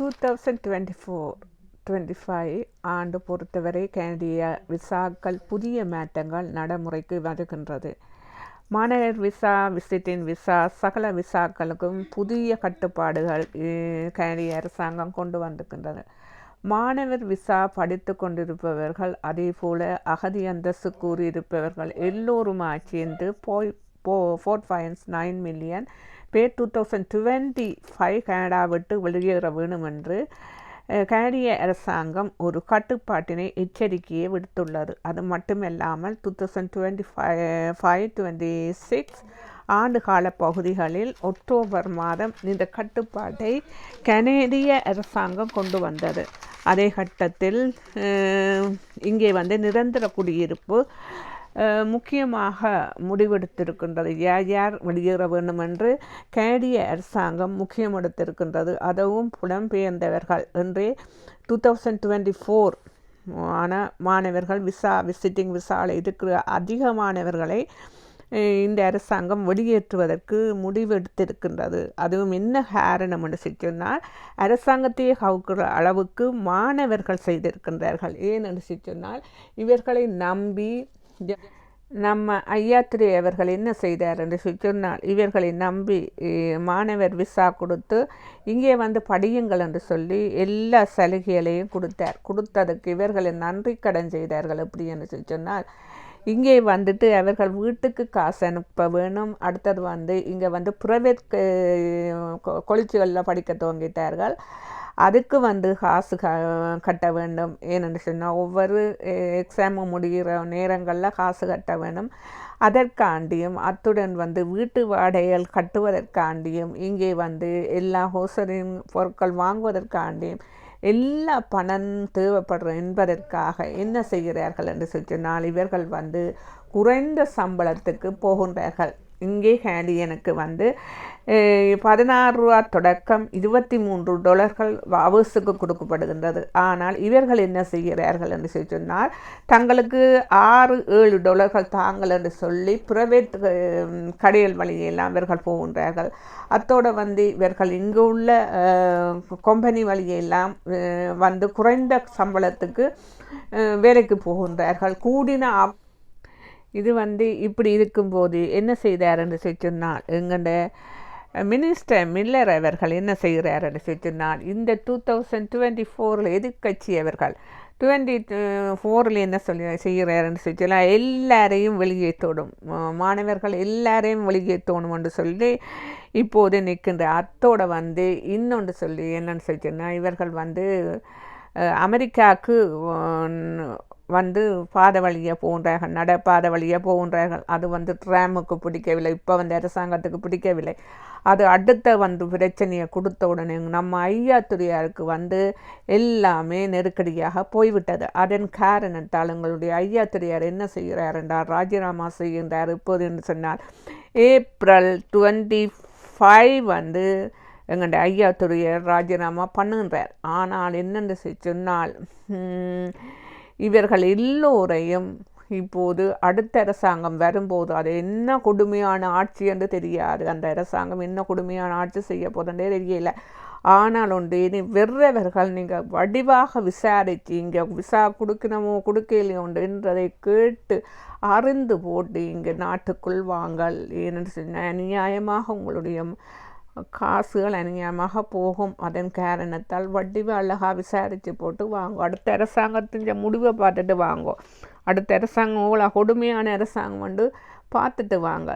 Two thousand twenty four twenty five ஆண்டு பொறுத்தவரை கனடிய விசாக்கள் புதிய மாற்றங்கள் நடைமுறைக்கு வருகின்றது. மாணவர் விசா விசிட்டின் விசா சகல விசாக்களுக்கும் புதிய கட்டுப்பாடுகள் அஹ், கனடிய அரசாங்கம் கொண்டு வந்திருக்கின்றது. மாணவர் விசா படித்து கொண்டிருப்பவர்கள் அதே போல அகதி அந்தஸ்து கூறியிருப்பவர்கள் எல்லோருமா சேர்ந்து போய் ஃபோர் பாயிண்ட்ஸ் நைன் மில்லியன் பேர் two thousand twenty five Canada விட்டு வெளியேற வேணும் என்று கனடிய அரசாங்கம் ஒரு கட்டுப்பாட்டினை எச்சரிக்கையை விடுத்துள்ளது. அது மட்டுமல்லாமல் two thousand twenty five five twenty six ஆண்டு கால பகுதிகளில் அக்டோபர் மாதம் இந்த கட்டுப்பாட்டை கனேடிய அரசாங்கம் கொண்டு வந்தது. அதே கட்டத்தில் இங்கே வந்து நிரந்தர குடியிருப்பு முக்கியமாக முடிவெடுத்திருக்கின்றது. யார் யார் வெளியேற வேண்டும் என்று கேடிய அரசாங்கம் முக்கியம் எடுத்திருக்கின்றது அதுவும் புலம்பெயர்ந்தவர்கள் என்றே டூ தௌசண்ட் டுவெண்ட்டி ஃபோர் ஆன மாணவர்கள் விசா விசிட்டிங் விசாவில் இருக்கிற அதிக மாணவர்களை இந்த அரசாங்கம் வெளியேற்றுவதற்கு முடிவெடுத்திருக்கின்றது. அதுவும் என்ன காரணம் என்று சொன்னால் அரசாங்கத்தையே கவுக்கிற அளவுக்கு மாணவர்கள் செய்திருக்கின்றார்கள். ஏன் என்று சொன்னால் இவர்களை நம்பி நம்ம ஐயாத்திரி அவர்கள் என்ன செய்தார் என்று சொல்லி சொன்னால் இவர்களை நம்பி மாணவர் விசா கொடுத்து இங்கே வந்து படியுங்கள் என்று சொல்லி எல்லா சலுகைகளையும் கொடுத்தார். கொடுத்ததுக்கு இவர்களை நன்றி கடன் செய்தார்கள் எப்படி என்று சொல்லி சொன்னால் இங்கே வந்துட்டு அவர்கள் வீட்டுக்கு காசு அனுப்ப வேணும். அடுத்தது வந்து இங்கே வந்து ப்ரைவேட் கொளிச்சுகளில் படிக்க துவங்கிட்டார்கள். அதுக்கு வந்து காசு க கட்ட வேண்டும். ஏனென்று சொன்னால் ஒவ்வொரு எக்ஸாமும் முடிகிற நேரங்களில் காசு கட்ட வேண்டும். அதற்காண்டியும் அத்துடன் வந்து வீட்டு வாடகைகள் கட்டுவதற்காண்டியும் இங்கே வந்து எல்லா ஹோசரின் பொருட்கள் வாங்குவதற்காண்டியும் எல்லா பணம் தேவைப்படுற என்பதற்காக என்ன செய்கிறார்கள் என்று சொன்னால் இவர்கள் வந்து குறைந்த சம்பளத்துக்கு போகின்றார்கள். இங்கே கேண்டியனுக்கு வந்து பதினாறு ரூபா தொடக்கம் இருபத்தி மூன்று டாலர்கள் அவர்ஸுக்கு கொடுக்கப்படுகின்றது. ஆனால் இவர்கள் என்ன செய்கிறார்கள் என்று சொல்லி சொன்னால் தங்களுக்கு ஆறு ஏழு டாலர்கள் தாங்கள் என்று சொல்லி பிரைவேட் கடைகள் வழியெல்லாம் இவர்கள் போகின்றார்கள். அத்தோடு வந்து இவர்கள் இங்கு உள்ள கம்பெனி வழியெல்லாம் வந்து குறைந்த சம்பளத்துக்கு வேலைக்கு போகின்றார்கள். கூடின இது வந்து இப்படி இருக்கும்போது என்ன செய்தார்னு என்று சொல்லி சொன்னால் எங்கண்ட மினிஸ்டர் மில்லர் அவர்கள் என்ன செய்கிறார் என்று சொல்லி சொன்னால் இந்த டூ தௌசண்ட் டுவெண்ட்டி ஃபோரில் எதிர்க்கட்சி அவர்கள் டுவெண்ட்டி ஃபோரில் என்ன சொல்லி செய்கிறாருன்னு சொல்லி எல்லாரையும் வெளியேற்றோடும் மா- மாணவர்கள் எல்லாரையும் வெளியேற்றணும் என்று சொல்லி இப்போது நிற்கின்ற அத்தோட வந்து இன்னொன்று சொல்லி என்னன்னு சொல்லி சொன்னால் இவர்கள் வந்து அமெரிக்காவுக்கு வந்து பாதை வழியாக போகின்றார்கள் நட பாதை வழியாக போகின்றார்கள் அது வந்து ட்ராமுக்கு பிடிக்கவில்லை இப்போ வந்து அரசாங்கத்துக்கு பிடிக்கவில்லை. அது அடுத்த வந்து பிரச்சனையை கொடுத்த உடனே நம்ம ஐயாத்துறையாருக்கு வந்து எல்லாமே நெருக்கடியாக போய்விட்டது. அதன் காரணத்தால் எங்களுடைய ஐயாத்துறையார் என்ன செய்கிறார் என்றால் ராஜினாமா செய்கின்றார். இப்போது என்று சொன்னால் ஏப்ரல் டுவெண்ட்டி ஃபைவ் வந்து எங்களுடைய ஐயாத்துறையார் ராஜினாமா பண்ணுகின்றார். ஆனால் என்னென்று சொன்னால் இவர்கள் எல்லோரையும் இப்போது அடுத்த அரசாங்கம் வரும்போது அது என்ன கொடுமையான ஆட்சி என்று தெரியாது. அந்த அரசாங்கம் என்ன கொடுமையான ஆட்சி செய்ய போதுன்றே தெரியல. ஆனால் ஒன்று இனி வெறவர்கள் நீங்கள் வடிவாக விசாரித்து இங்கே விசா கொடுக்கணுமோ கொடுக்கலையோ என்றதை கேட்டு அறிந்து போட்டு இங்கே நாட்டுக்குள் வாங்கள். ஏனென்று சொன்னால் நியாயமாக உங்களுடைய காசுகள் அநியாயமாக போகும். அதன் காரணத்தால் வட்டிவை அழகாக விசாரித்து போட்டு வாங்கும் அடுத்த அரசாங்கத்தின் முடிவை பார்த்துட்டு வாங்கும் அடுத்த அரசாங்கம் இவ்வளோ கொடுமையான அரசாங்கம் வந்து பார்த்துட்டு வாங்க.